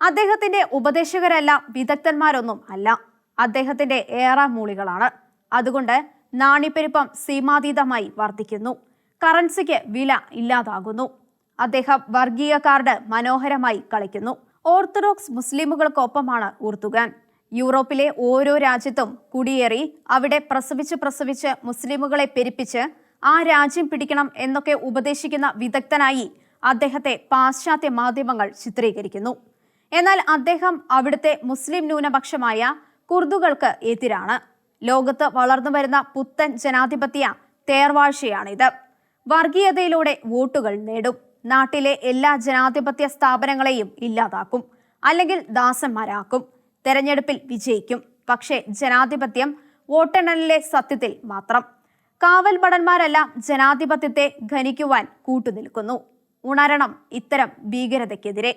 S1: അദ്ദേഹത്തിന്റെ ഉപദേശകരല്ല വിദഗ്ധന്മാരൊന്നും അല്ല. അദ്ദേഹത്തിന്റെ ഏറെ മൂളികളാണ് അതുകൊണ്ട് നാണിപ്പെരുപ്പം സീമാതീതമായി വർദ്ധിക്കുന്നു. കറൻസിക്ക് വില ഇല്ലാതാകുന്നു. അദ്ദേഹം വർഗീയ കാർഡ് മനോഹരമായി കളിക്കുന്നു. ഓർത്തഡോക്സ് മുസ്ലിമുകൾക്കൊപ്പമാണ് ഉർത്തുഗാൻ യൂറോപ്പിലെ ഓരോ രാജ്യത്തും കുടിയേറി അവിടെ പ്രസവിച്ച് പ്രസവിച്ച് മുസ്ലിമുകളെ പെരുപ്പിച്ച് ആ രാജ്യം പിടിക്കണം എന്നൊക്കെ ഉപദേശിക്കുന്ന വിദഗ്ധനായി അദ്ദേഹത്തെ പാശ്ചാത്യ മാധ്യമങ്ങൾ ചിത്രീകരിക്കുന്നു. എന്നാൽ അദ്ദേഹം അവിടുത്തെ മുസ്ലിം ന്യൂനപക്ഷമായ കുർദുകൾക്ക് എതിരാണ്. ലോകത്ത് വളർന്നു വരുന്ന പുത്തൻ ജനാധിപത്യ തേർവാഴ്ചയാണിത്. വർഗീയതയിലൂടെ വോട്ടുകൾ നേടും. നാട്ടിലെ എല്ലാ ജനാധിപത്യ സ്ഥാപനങ്ങളെയും ഇല്ലാതാക്കും. അല്ലെങ്കിൽ ദാസന്മാരാക്കും. തെരഞ്ഞെടുപ്പിൽ വിജയിക്കും. പക്ഷേ ജനാധിപത്യം വോട്ടെണ്ണലിലെ സത്യത്തിൽ മാത്രം. കാവൽ ഭടന്മാരെല്ലാം ജനാധിപത്യത്തെ ഖനിക്കുവാൻ കൂട്ടുനിൽക്കുന്നു. ഉണരണം ഇത്തരം ഭീകരതയ്ക്കെതിരെ.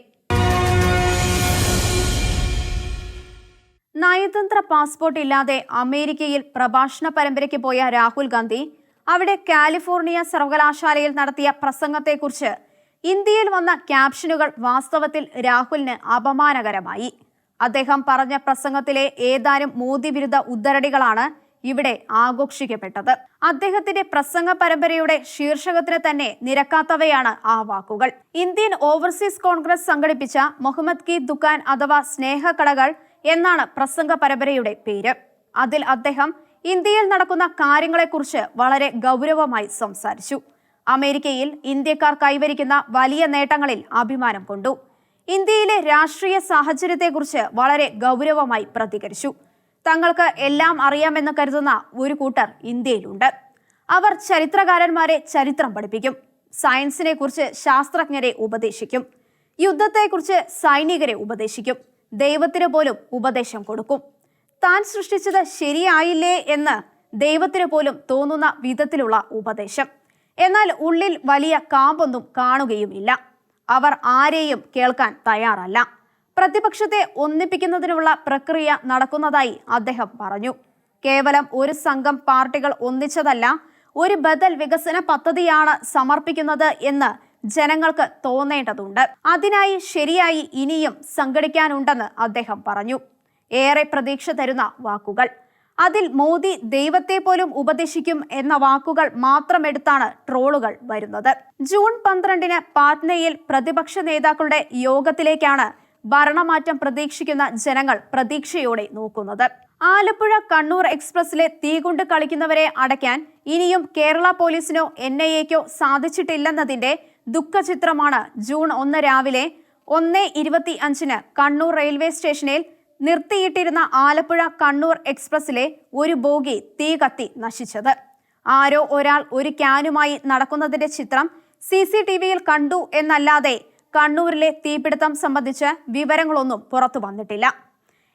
S1: നയതന്ത്ര പാസ്പോർട്ട് ഇല്ലാതെ അമേരിക്കയിൽ പ്രഭാഷണ പരമ്പരയ്ക്ക് പോയ രാഹുൽ ഗാന്ധി അവിടെ കാലിഫോർണിയ സർവകലാശാലയിൽ നടത്തിയ പ്രസംഗത്തെക്കുറിച്ച് ഇന്ത്യയിൽ വന്ന ക്യാപ്ഷനുകൾ വാസ്തവത്തിൽ രാഹുലിന് അപമാനകരമായി. അദ്ദേഹം പറഞ്ഞ പ്രസംഗത്തിലെ ഏതാനും മോദി വിരുദ്ധ ഉദ്ധരണികളാണ് ഇവിടെ ആഘോഷിക്കപ്പെട്ടത്. അദ്ദേഹത്തിന്റെ പ്രസംഗ പരമ്പരയുടെ ശീർഷകത്തിന് തന്നെ നിരക്കാത്തവയാണ് ആ വാക്കുകൾ. ഇന്ത്യൻ ഓവർസീസ് കോൺഗ്രസ് സംഘടിപ്പിച്ച മുഹമ്മദ് കി ദുക്കാൻ അഥവാ സ്നേഹക്കടകൾ എന്നാണ് പ്രസംഗ പരമ്പരയുടെ പേര്. അതിൽ അദ്ദേഹം ഇന്ത്യയിൽ നടക്കുന്ന കാര്യങ്ങളെക്കുറിച്ച് വളരെ ഗൗരവമായി സംസാരിച്ചു. അമേരിക്കയിൽ ഇന്ത്യക്കാർ കൈവരിക്കുന്ന വലിയ നേട്ടങ്ങളിൽ അഭിമാനം കൊണ്ടു. ഇന്ത്യയിലെ രാഷ്ട്രീയ സാഹചര്യത്തെക്കുറിച്ച് വളരെ ഗൗരവമായി പ്രതികരിച്ചു. തങ്ങൾക്ക് എല്ലാം അറിയാമെന്ന് കരുതുന്ന ഒരു കൂട്ടർ ഇന്ത്യയിലുണ്ട്. അവർ ചരിത്രകാരന്മാരെ ചരിത്രം പഠിപ്പിക്കും. സയൻസിനെ കുറിച്ച് ശാസ്ത്രജ്ഞരെ ഉപദേശിക്കും. യുദ്ധത്തെക്കുറിച്ച് സൈനികരെ ഉപദേശിക്കും. ദൈവത്തിന് പോലും ഉപദേശം കൊടുക്കും. താൻ സൃഷ്ടിച്ചത് ശരിയായില്ലേ എന്ന് ദൈവത്തിന് പോലും തോന്നുന്ന വിധത്തിലുള്ള ഉപദേശം. എന്നാൽ ഉള്ളിൽ വലിയ കാമ്പൊന്നും കാണുകയുമില്ല. അവർ ആരെയും കേൾക്കാൻ തയ്യാറല്ല. പ്രതിപക്ഷത്തെ ഒന്നിപ്പിക്കുന്നതിനുള്ള പ്രക്രിയ നടക്കുന്നതായി അദ്ദേഹം പറഞ്ഞു. കേവലം ഒരു സംഘം പാർട്ടികൾ ഒന്നിച്ചതല്ല ഒരു ബദൽ വികസന പദ്ധതിയാണ് സമർപ്പിക്കുന്നത് എന്ന് ജനങ്ങൾക്ക് തോന്നേണ്ടതുണ്ട്. അതിനായി ശരിയായി ഇനിയും സംഘടിക്കാനുണ്ടെന്ന് അദ്ദേഹം പറഞ്ഞു. ഏറെ പ്രതീക്ഷ തരുന്ന വാക്കുകൾ. അതിൽ മോദി ദൈവത്തെ പോലും ഉപദേശിക്കും എന്ന വാക്കുകൾ മാത്രമെടുത്താണ് ട്രോളുകൾ വരുന്നത്. ജൂൺ പന്ത്രണ്ടിന് പാറ്റ്നയിൽ പ്രതിപക്ഷ നേതാക്കളുടെ യോഗത്തിലേക്കാണ് ഭരണമാറ്റം പ്രതീക്ഷിക്കുന്ന ജനങ്ങൾ പ്രതീക്ഷയോടെ നോക്കുന്നത്. ആലപ്പുഴ കണ്ണൂർ എക്സ്പ്രസിലെ തീകൊണ്ട് കളിക്കുന്നവരെ അടയ്ക്കാൻ ഇനിയും കേരള പോലീസിനോ എൻ ഐ എക്കോ സാധിച്ചിട്ടില്ലെന്നതിന്റെ ദുഃഖചിത്രമാണ് ജൂൺ ഒന്ന് രാവിലെ ഒന്ന് ഇരുപത്തി അഞ്ചിന് കണ്ണൂർ റെയിൽവേ സ്റ്റേഷനിൽ നിർത്തിയിട്ടിരുന്ന ആലപ്പുഴ കണ്ണൂർ എക്സ്പ്രസിലെ ഒരു ബോഗി തീ കത്തി നശിച്ചത്. ആരോ ഒരാൾ ഒരു ക്യാനുമായി നടക്കുന്നതിന്റെ ചിത്രം സി സി ടി വിയിൽ കണ്ടു എന്നല്ലാതെ കണ്ണൂരിലെ തീപിടുത്തം സംബന്ധിച്ച് വിവരങ്ങളൊന്നും പുറത്തു വന്നിട്ടില്ല.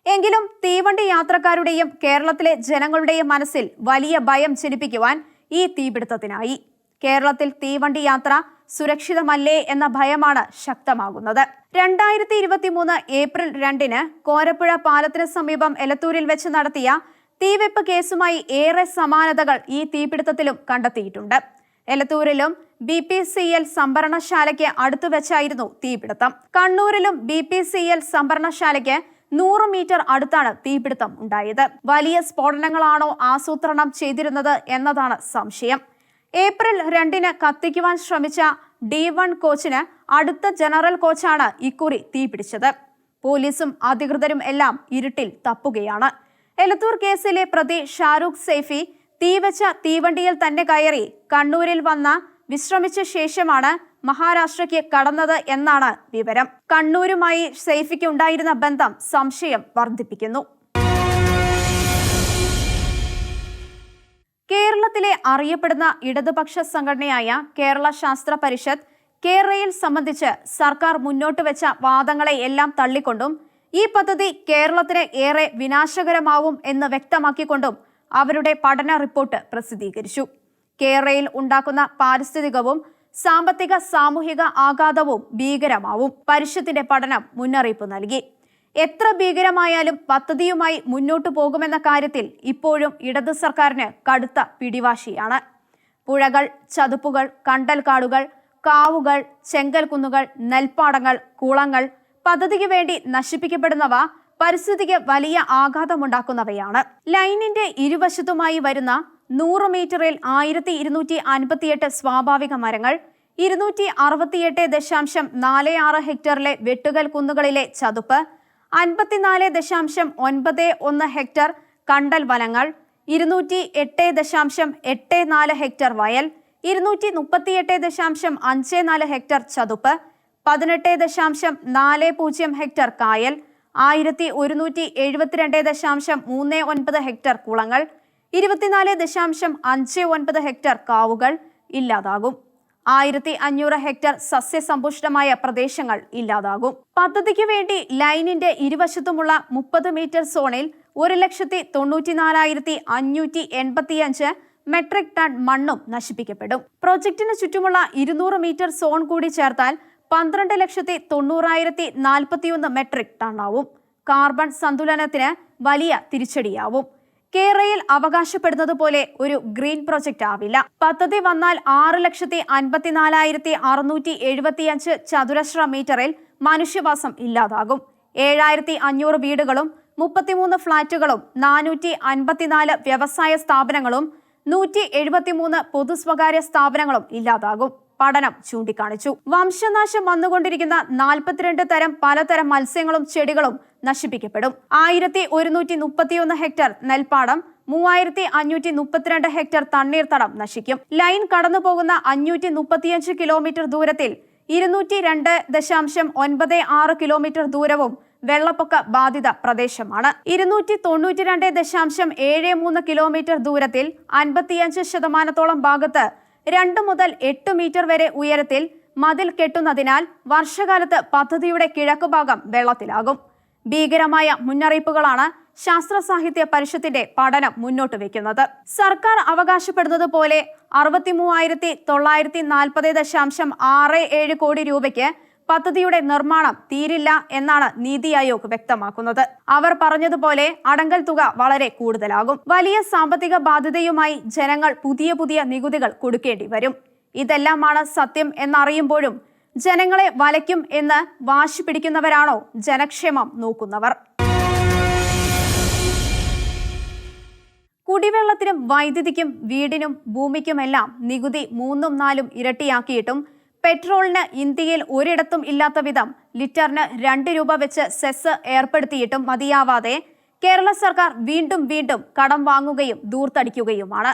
S1: എങ്കിലും തീവണ്ടി യാത്രക്കാരുടെയും കേരളത്തിലെ ജനങ്ങളുടെയും മനസ്സിൽ വലിയ ഭയം ജനിപ്പിക്കുവാൻ ഈ തീപിടുത്തത്തിനായി. കേരളത്തിൽ തീവണ്ടി യാത്ര സുരക്ഷിതമല്ലേ എന്ന ഭയമാണ് ശക്തമാകുന്നത്. രണ്ടായിരത്തി ഇരുപത്തി മൂന്ന് ഏപ്രിൽ രണ്ടിന് കോരപ്പുഴ പാലത്തിന് സമീപം എലത്തൂരിൽ വെച്ച് നടത്തിയ തീവെപ്പ് കേസുമായി ഏറെ സമാനതകൾ ഈ തീപിടുത്തത്തിലും കണ്ടെത്തിയിട്ടുണ്ട്. എലത്തൂരിലും ബി പി സി എൽ സംഭരണശാലയ്ക്ക് അടുത്തു വെച്ചായിരുന്നു തീപിടുത്തം. കണ്ണൂരിലും ബി പി സി എൽ സംഭരണശാലയ്ക്ക് നൂറ് മീറ്റർ അടുത്താണ് തീപിടുത്തം ഉണ്ടായത്. വലിയ സ്ഫോടനങ്ങളാണോ ആസൂത്രണം ചെയ്തിരുന്നത് എന്നതാണ് സംശയം. ഏപ്രിൽ രണ്ടിന് കത്തിക്കുവാൻ ശ്രമിച്ച ഡി വൺ കോച്ചിന് അടുത്ത ജനറൽ കോച്ചാണ് ഇക്കുറി തീപിടിച്ചത്. പോലീസും അധികൃതരും എല്ലാം ഇരുട്ടിൽ തപ്പുകയാണ്. എലത്തൂർ കേസിലെ പ്രതി ഷാരൂഖ് സൈഫി തീവച്ച തീവണ്ടിയിൽ തന്നെ കയറി കണ്ണൂരിൽ വന്ന വിശ്രമിച്ച ശേഷമാണ് മഹാരാഷ്ട്രയ്ക്ക് കടന്നത് എന്നാണ് വിവരം. കണ്ണൂരുമായി സൈഫിക്ക് ഉണ്ടായിരുന്ന ബന്ധം സംശയം വർദ്ധിപ്പിക്കുന്നു. കേരളത്തിലെ അറിയപ്പെടുന്ന ഇടതുപക്ഷ സംഘടനയായ കേരള ശാസ്ത്ര പരിഷത്ത് കേരളയിൽ സംബന്ധിച്ച് സർക്കാർ മുന്നോട്ട് വെച്ച വാദങ്ങളെ എല്ലാം തള്ളിക്കൊണ്ടും ഈ പദ്ധതി കേരളത്തിന് ഏറെ വിനാശകരമാവും എന്ന് വ്യക്തമാക്കിക്കൊണ്ടും അവരുടെ പഠന റിപ്പോർട്ട് പ്രസിദ്ധീകരിച്ചു. കേരളയിൽ ഉണ്ടാക്കുന്ന പാരിസ്ഥിതികവും സാമ്പത്തിക സാമൂഹിക ആഘാതവും ഭീകരമാവും. പരിഷത്തിന്റെ പഠനം മുന്നറിയിപ്പ് നൽകി. എത്ര ഭീകരമായാലും പദ്ധതിയുമായി മുന്നോട്ടു പോകുമെന്ന കാര്യത്തിൽ ഇപ്പോഴും ഇടതു സർക്കാരിന് കടുത്ത പിടിവാശിയാണ്. പുഴകൾ ചതുപ്പുകൾ കണ്ടൽക്കാടുകൾ കാവുകൾ ചെങ്കൽ കുന്നുകൾ നെൽപ്പാടങ്ങൾ കുളങ്ങൾ പദ്ധതിക്ക് വേണ്ടി നശിപ്പിക്കപ്പെടുന്നവ പരിസ്ഥിതിക്ക് വലിയ ആഘാതമുണ്ടാക്കുന്നവയാണ്. ലൈനിന്റെ ഇരുവശത്തുമായി വരുന്ന നൂറ് മീറ്ററിൽ ആയിരത്തി ഇരുന്നൂറ്റി അൻപത്തിയെട്ട് സ്വാഭാവിക മരങ്ങൾ ഇരുന്നൂറ്റി അറുപത്തിയെട്ട് ദശാംശം നാല് ആറ് ഹെക്ടറിലെ വെട്ടുകൽ കുന്നുകളിലെ ചതുപ്പ് അൻപത്തിനാല് ദശാംശം ഒൻപത് ഒന്ന് ഹെക്ടർ കണ്ടൽ വനങ്ങൾ ഇരുന്നൂറ്റി എട്ട് ദശാംശം എട്ട് നാല് ഹെക്ടർ വയൽ ഇരുന്നൂറ്റി മുപ്പത്തിയെട്ട് ദശാംശം അഞ്ച് നാല് ഹെക്ടർ ചതുപ്പ് പതിനെട്ട് ദശാംശം നാല് പൂജ്യം ഹെക്ടർ കായൽ ആയിരത്തി ഒരുന്നൂറ്റി എഴുപത്തിരണ്ട് ദശാംശം മൂന്ന് ഒൻപത് ഹെക്ടർ കുളങ്ങൾ ഇരുപത്തിനാല് ദശാംശം അഞ്ച് ഒൻപത് ഹെക്ടർ കാവുകൾ ഇല്ലാതാകും. ആയിരത്തി അഞ്ഞൂറ് ഹെക്ടർ സസ്യസമ്പുഷ്ടമായ പ്രദേശങ്ങൾ ഇല്ലാതാകും. പദ്ധതിക്ക് വേണ്ടി ലൈനിന്റെ ഇരുവശത്തുമുള്ള മുപ്പത് മീറ്റർ സോണിൽ ഒരു ലക്ഷത്തി തൊണ്ണൂറ്റിനാലായിരത്തി അഞ്ഞൂറ്റി എൺപത്തിയഞ്ച് മെട്രിക് ടൺ മണ്ണും നശിപ്പിക്കപ്പെടും. പ്രൊജക്ടിന് ചുറ്റുമുള്ള ഇരുന്നൂറ് മീറ്റർ സോൺ കൂടി ചേർത്താൽ പന്ത്രണ്ട് ലക്ഷത്തി തൊണ്ണൂറായിരത്തി നാൽപ്പത്തിയൊന്ന് മെട്രിക് ടണ്ണാവും. കാർബൺ സന്തുലനത്തിന് വലിയ തിരിച്ചടിയാവും. കേരളയിൽ അവകാശപ്പെടുന്നത് പോലെ ഒരു ഗ്രീൻ പ്രോജക്റ്റ് ആവില്ല. പദ്ധതി വന്നാൽ ആറ് ലക്ഷത്തി അൻപത്തിനാലായിരത്തി അറുന്നൂറ്റി എഴുപത്തിയഞ്ച് ചതുരശ്ര മീറ്ററിൽ മനുഷ്യവാസം ഇല്ലാതാകും. ഏഴായിരത്തി അഞ്ഞൂറ് വീടുകളും മുപ്പത്തിമൂന്ന് ഫ്ളാറ്റുകളും നാനൂറ്റി അൻപത്തിനാല് വ്യവസായ സ്ഥാപനങ്ങളും നൂറ്റി എഴുപത്തിമൂന്ന് പൊതു സ്വകാര്യ സ്ഥാപനങ്ങളും ഇല്ലാതാകും. പഠനം ചൂണ്ടിക്കാണിച്ചു. വംശനാശം വന്നുകൊണ്ടിരിക്കുന്ന നാൽപ്പത്തിരണ്ട് തരം പലതരം മത്സ്യങ്ങളും ചെടികളും നശിപ്പിക്കപ്പെടും. ആയിരത്തി ഒരുന്നൂറ്റി മുപ്പത്തിയൊന്ന് ഹെക്ടർ നെൽപ്പാടം മൂവായിരത്തി അഞ്ഞൂറ്റി മുപ്പത്തിരണ്ട് ഹെക്ടർ തണ്ണീർത്തടം നശിക്കും. ലൈൻ കടന്നു പോകുന്ന അഞ്ഞൂറ്റി മുപ്പത്തിയഞ്ച് കിലോമീറ്റർ ദൂരത്തിൽ ഇരുന്നൂറ്റി രണ്ട് ദശാംശം ഒൻപത് ആറ് കിലോമീറ്റർ ദൂരവും വെള്ളപ്പൊക്ക ബാധിത പ്രദേശമാണ്. ഇരുന്നൂറ്റി തൊണ്ണൂറ്റി രണ്ട് ദശാംശം ഏഴ് മൂന്ന് കിലോമീറ്റർ ദൂരത്തിൽ അൻപത്തിയഞ്ച് ശതമാനത്തോളം ഭാഗത്ത് രണ്ട് മുതൽ എട്ട് മീറ്റർ വരെ ഉയരത്തിൽ മതിൽ കെട്ടുന്നതിനാൽ വർഷകാലത്ത് പദ്ധതിയുടെ കിഴക്കുഭാഗം വെള്ളത്തിലാകും. ഭീകരമായ മുന്നറിയിപ്പുകളാണ് ശാസ്ത്ര സാഹിത്യ പരിഷത്തിന്റെ പഠനം മുന്നോട്ട് വെക്കുന്നത്. സർക്കാർ അവകാശപ്പെടുന്നത് പോലെ അറുപത്തി മൂവായിരത്തി തൊള്ളായിരത്തി നാൽപ്പത് ദശാംശം ആറ് ഏഴ് കോടി രൂപയ്ക്ക് പദ്ധതിയുടെ നിർമ്മാണം തീരില്ല എന്നാണ് നീതി ആയോഗ് വ്യക്തമാക്കുന്നത്. അവർ പറഞ്ഞതുപോലെ അടങ്കൽ തുക വളരെ കൂടുതലാകും. വലിയ സാമ്പത്തിക ബാധ്യതയുമായി ജനങ്ങൾ പുതിയ പുതിയ നികുതികൾ കൊടുക്കേണ്ടി വരും. ഇതെല്ലാമാണ് സത്യം എന്നറിയുമ്പോഴും ജനങ്ങളെ വലയ്ക്കും എന്ന് വാശി പിടിക്കുന്നവരാണോ ജനക്ഷേമം നോക്കുന്നവർ. കുടിവെള്ളത്തിനും വൈദ്യുതിക്കും വീടിനും ഭൂമിക്കുമെല്ലാം നികുതി മൂന്നും നാലും ഇരട്ടിയാക്കിയിട്ടും പെട്രോളിന് ഇന്ത്യയിൽ ഒരിടത്തും ഇല്ലാത്ത വിധം ലിറ്ററിന് രണ്ട് രൂപ വെച്ച് സെസ് ഏർപ്പെടുത്തിയിട്ടും മതിയാവാതെ കേരള സർക്കാർ വീണ്ടും വീണ്ടും കടം വാങ്ങുകയും ദൂർത്തടിക്കുകയുമാണ്.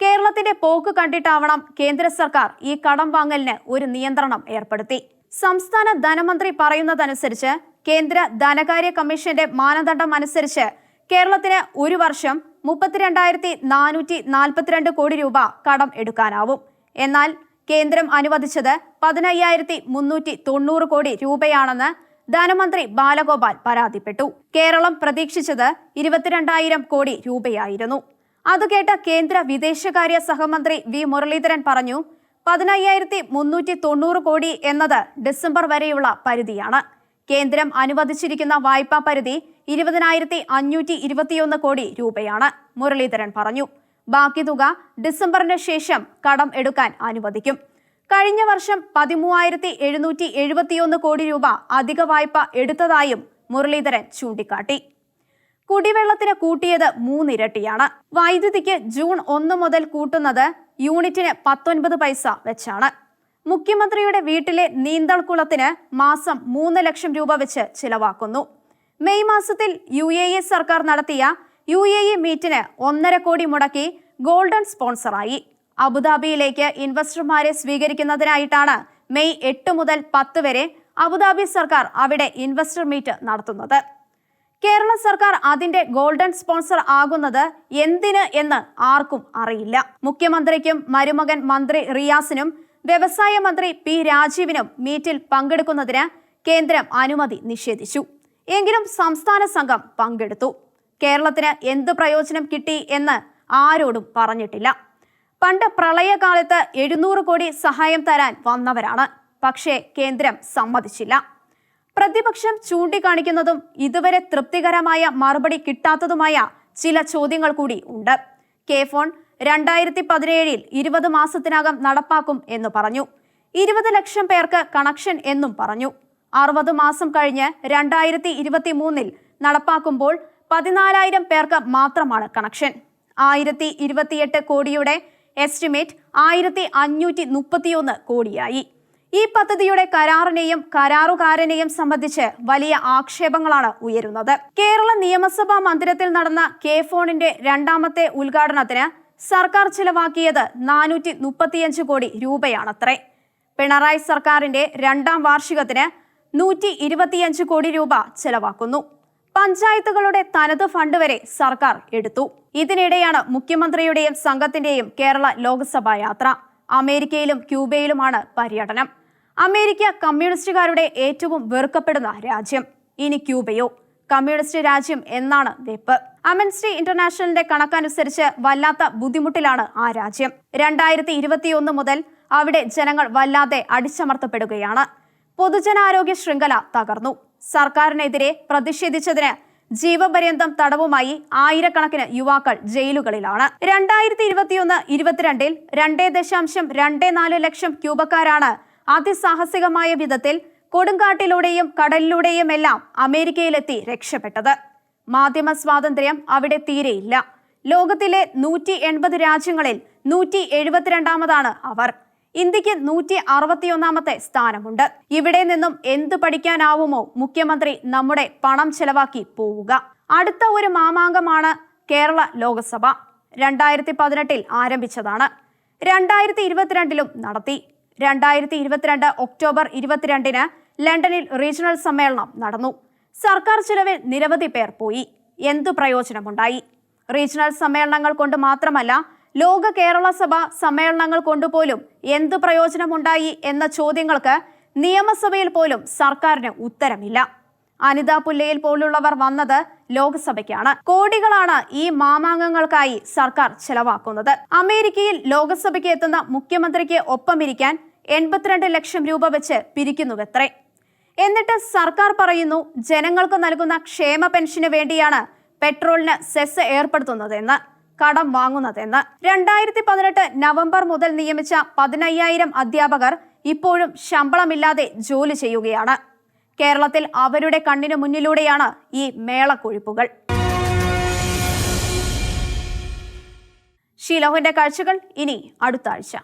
S1: കേരളത്തിന്റെ പോക്ക് കണ്ടിട്ടാവണം കേന്ദ്ര സർക്കാർ ഈ കടം വാങ്ങലിന് ഒരു നിയന്ത്രണം ഏർപ്പെടുത്തി. സംസ്ഥാന ധനമന്ത്രി പറയുന്നതനുസരിച്ച് കേന്ദ്ര ധനകാര്യ കമ്മീഷന്റെ മാനദണ്ഡം അനുസരിച്ച് കേരളത്തിന് ഒരു വർഷം മുപ്പത്തിരണ്ടായിരത്തി നാനൂറ്റി നാൽപ്പത്തിരണ്ട് കോടി രൂപ കടം എടുക്കാനാവും. എന്നാൽ കേന്ദ്രം അനുവദിച്ചത് പതിനയ്യായിരത്തി മുന്നൂറ്റി തൊണ്ണൂറ് കോടി രൂപയാണെന്ന് ധനമന്ത്രി ബാലഗോപാൽ പരാതിപ്പെട്ടു. കേരളം പ്രതീക്ഷിച്ചത് ഇരുപത്തിരണ്ടായിരം കോടി രൂപയായിരുന്നു. അത് കേട്ട കേന്ദ്ര വിദേശകാര്യ സഹമന്ത്രി വി മുരളീധരൻ പറഞ്ഞു പതിനയ്യായിരത്തി മുന്നൂറ്റി തൊണ്ണൂറ് കോടി എന്നത് ഡിസംബർ വരെയുള്ള പരിധിയാണ്. കേന്ദ്രം അനുവദിച്ചിരിക്കുന്ന വായ്പാ പരിധി ഇരുപതിനായിരത്തി അഞ്ഞൂറ്റി ഇരുപത്തിയൊന്ന് കോടി രൂപയാണ് മുരളീധരൻ പറഞ്ഞു. ബാക്കി തുക ഡിസംബറിന് ശേഷം കടം എടുക്കാൻ അനുവദിക്കും. കഴിഞ്ഞ വർഷം പതിമൂവായിരത്തി എഴുന്നൂറ്റി എഴുപത്തിയൊന്ന് കോടി രൂപ അധിക വായ്പ എടുത്തതായും മുരളീധരൻ ചൂണ്ടിക്കാട്ടി. കുടിവെള്ളത്തിന് കൂട്ടിയത് മൂന്നിരട്ടിയാണ്. വൈദ്യുതിക്ക് ജൂൺ ഒന്ന് മുതൽ കൂട്ടുന്നത് യൂണിറ്റിന് പത്തൊൻപത് പൈസ വെച്ചാണ്. മുഖ്യമന്ത്രിയുടെ വീട്ടിലെ നീന്തൽക്കുളത്തിന് മാസം മൂന്ന് ലക്ഷം രൂപ വെച്ച് ചിലവാക്കുന്നു. മെയ് മാസത്തിൽ യു സർക്കാർ നടത്തിയ യു എ ഇ മീറ്റിന് ഒന്നര കോടി മുടക്കി ഗോൾഡൻ സ്പോൺസറായി. അബുദാബിയിലേക്ക് ഇൻവെസ്റ്റർമാരെ സ്വീകരിക്കുന്നതിനായിട്ടാണ് മെയ് എട്ട് മുതൽ പത്ത് വരെ അബുദാബി സർക്കാർ അവിടെ ഇൻവെസ്റ്റർ മീറ്റ് നടത്തുന്നത്. കേരള സർക്കാർ അതിന്റെ ഗോൾഡൻ സ്പോൺസർ ആകുന്നത് എന്തിന് എന്ന് ആർക്കും അറിയില്ല. മുഖ്യമന്ത്രിക്കും മരുമകൻ മന്ത്രി റിയാസിനും വ്യവസായ മന്ത്രി പി രാജീവിനും മീറ്റിൽ പങ്കെടുക്കുന്നതിന് കേന്ദ്രം അനുമതി നിഷേധിച്ചു. എങ്കിലും സംസ്ഥാന സംഘം പങ്കെടുത്തു. കേരളത്തിന് എന്ത് പ്രയോജനം കിട്ടി എന്ന് ആരോടും പറഞ്ഞിട്ടില്ല. പണ്ട് പ്രളയകാലത്ത് എഴുന്നൂറ് കോടി സഹായം തരാൻ വന്നവരാണ്. പക്ഷേ കേന്ദ്രം സമ്മതിച്ചില്ല. പ്രതിപക്ഷം ചൂണ്ടിക്കാണിക്കുന്നതും ഇതുവരെ തൃപ്തികരമായ മറുപടി കിട്ടാത്തതുമായ ചില ചോദ്യങ്ങൾ കൂടി ഉണ്ട്. കെ ഫോൺ രണ്ടായിരത്തി പതിനേഴിൽ ഇരുപത് മാസത്തിനകം നടപ്പാക്കും എന്ന് പറഞ്ഞു. ഇരുപത് ലക്ഷം പേർക്ക് കണക്ഷൻ എന്നും പറഞ്ഞു. അറുപത് മാസം കഴിഞ്ഞ് രണ്ടായിരത്തി ഇരുപത്തി മൂന്നിൽ നടപ്പാക്കുമ്പോൾ പതിനാലായിരം പേർക്ക് മാത്രമാണ് കണക്ഷൻ. ആയിരത്തി ഇരുപത്തിയെട്ട് കോടിയുടെ എസ്റ്റിമേറ്റ് ആയിരത്തി അഞ്ഞൂറ്റി മുപ്പത്തിയൊന്ന് കോടിയായി. ഈ പദ്ധതിയുടെ കരാറിനെയും കരാറുകാരനെയും സംബന്ധിച്ച് വലിയ ആക്ഷേപങ്ങളാണ് ഉയരുന്നത്. കേരള നിയമസഭാ മന്ദിരത്തിൽ നടന്ന കെ ഫോണിന്റെ രണ്ടാമത്തെ ഉദ്ഘാടനത്തിന് സർക്കാർ ചിലവാക്കിയത് നാനൂറ്റി മുപ്പത്തിയഞ്ച് കോടി രൂപയാണത്രേ. പിണറായി സർക്കാരിന്റെ രണ്ടാം വാർഷികത്തിന് നൂറ്റി ഇരുപത്തിയഞ്ച് കോടി രൂപ ചെലവാക്കുന്നു. പഞ്ചായത്തുകളുടെ തനത് ഫണ്ട് വരെ സർക്കാർ എടുത്തു. ഇതിനിടെയാണ് മുഖ്യമന്ത്രിയുടെയും സംഘത്തിന്റെയും കേരള ലോക്സഭാ യാത്ര. അമേരിക്കയിലും ക്യൂബയിലുമാണ് പര്യടനം. അമേരിക്ക കമ്മ്യൂണിസ്റ്റുകാരുടെ ഏറ്റവും വെറുക്കപ്പെടുന്ന രാജ്യം. ഇനി ക്യൂബയോ? കമ്മ്യൂണിസ്റ്റ് രാജ്യം എന്നാണ് വെപ്പ്. അമൻസ്റ്റി ഇന്റർനാഷണലിന്റെ കണക്കനുസരിച്ച് വല്ലാത്ത ബുദ്ധിമുട്ടിലാണ് ആ രാജ്യം. രണ്ടായിരത്തി ഇരുപത്തിയൊന്ന് മുതൽ അവിടെ ജനങ്ങൾ വല്ലാതെ അടിച്ചമർത്തപ്പെടുകയാണ്. പൊതുജനാരോഗ്യ ശൃംഖല തകർന്നു. സർക്കാരിനെതിരെ പ്രതിഷേധിച്ചതിന് ജീവപര്യന്തം തടവുമായി ആയിരക്കണക്കിന് യുവാക്കൾ ജയിലുകളിലാണ്. രണ്ടായിരത്തി ഇരുപത്തിയൊന്ന് ഇരുപത്തിരണ്ടിൽ രണ്ടേ ദശാംശം രണ്ടേ നാല് ലക്ഷം ക്യൂബക്കാരാണ് അതിസാഹസികമായ വിധത്തിൽ കൊടുങ്കാട്ടിലൂടെയും കടലിലൂടെയും എല്ലാം അമേരിക്കയിലെത്തി രക്ഷപ്പെട്ടത്. മാധ്യമ സ്വാതന്ത്ര്യം അവിടെ തീരെയില്ല. ലോകത്തിലെ നൂറ്റി എൺപത് രാജ്യങ്ങളിൽ നൂറ്റി എഴുപത്തിരണ്ടാമതാണ് അവർ. ഇന്ത്യയ്ക്ക് നൂറ്റി അറുപത്തിയൊന്നാമത്തെ സ്ഥാനമുണ്ട്. ഇവിടെ നിന്നും എന്ത് പഠിക്കാനാവുമോ മുഖ്യമന്ത്രി നമ്മുടെ പണം ചെലവാക്കി പോവുക. അടുത്ത ഒരു മാമാങ്കമാണ് കേരള ലോകസഭ. രണ്ടായിരത്തി പതിനെട്ടിൽ ആരംഭിച്ചതാണ്. രണ്ടായിരത്തി ഇരുപത്തിരണ്ടിലും നടത്തി. രണ്ടായിരത്തി ഇരുപത്തിരണ്ട് ഒക്ടോബർ ഇരുപത്തിരണ്ടിന് ലണ്ടനിൽ റീജിയണൽ സമ്മേളനം നടന്നു. സർക്കാർ ചിലവിൽ നിരവധി പേർ പോയി. എന്തു പ്രയോജനമുണ്ടായി? റീജിയണൽ സമ്മേളനങ്ങൾ കൊണ്ട് മാത്രമല്ല ലോക കേരള സഭ സമ്മേളനങ്ങൾ കൊണ്ടുപോലും എന്തു പ്രയോജനമുണ്ടായി എന്ന ചോദ്യങ്ങൾക്ക് നിയമസഭയിൽ പോലും സർക്കാരിന് ഉത്തരമില്ല. അനിതാ പുല്ലയിൽ പോലുള്ളവർ വന്നത് ലോക്സഭയ്ക്കാണ്. കോടികളാണ് ഈ മാമാങ്കങ്ങൾക്കായി സർക്കാർ ചെലവാക്കുന്നത്. അമേരിക്കയിൽ ലോക്സഭയ്ക്ക് എത്തുന്ന മുഖ്യമന്ത്രിക്ക് ഒപ്പമിരിക്കാൻ എൺപത്തിരണ്ട് ലക്ഷം രൂപ വെച്ച് പിരിക്കുന്നുവത്രേ. എന്നിട്ട് സർക്കാർ പറയുന്നു ജനങ്ങൾക്ക് നൽകുന്ന ക്ഷേമ പെൻഷന് വേണ്ടിയാണ് പെട്രോളിന് സെസ് ഏർപ്പെടുത്തുന്നതെന്ന്. കടം വാങ്ങുന്നതെന്ന് രണ്ടായിരത്തി പതിനെട്ട് നവംബർ മുതൽ നിയമിച്ച പതിനയ്യായിരം അധ്യാപകർ ഇപ്പോഴും ശമ്പളമില്ലാതെ ജോലി ചെയ്യുകയാണ്. കേരളത്തിൽ അവരുടെ കണ്ണിനു മുന്നിലൂടെയാണ് ഈ മേളക്കൊഴിപ്പുകൾ. ഷീലോഹിന്റെ കാഴ്ചകൾ ഇനി അടുത്ത ആഴ്ച.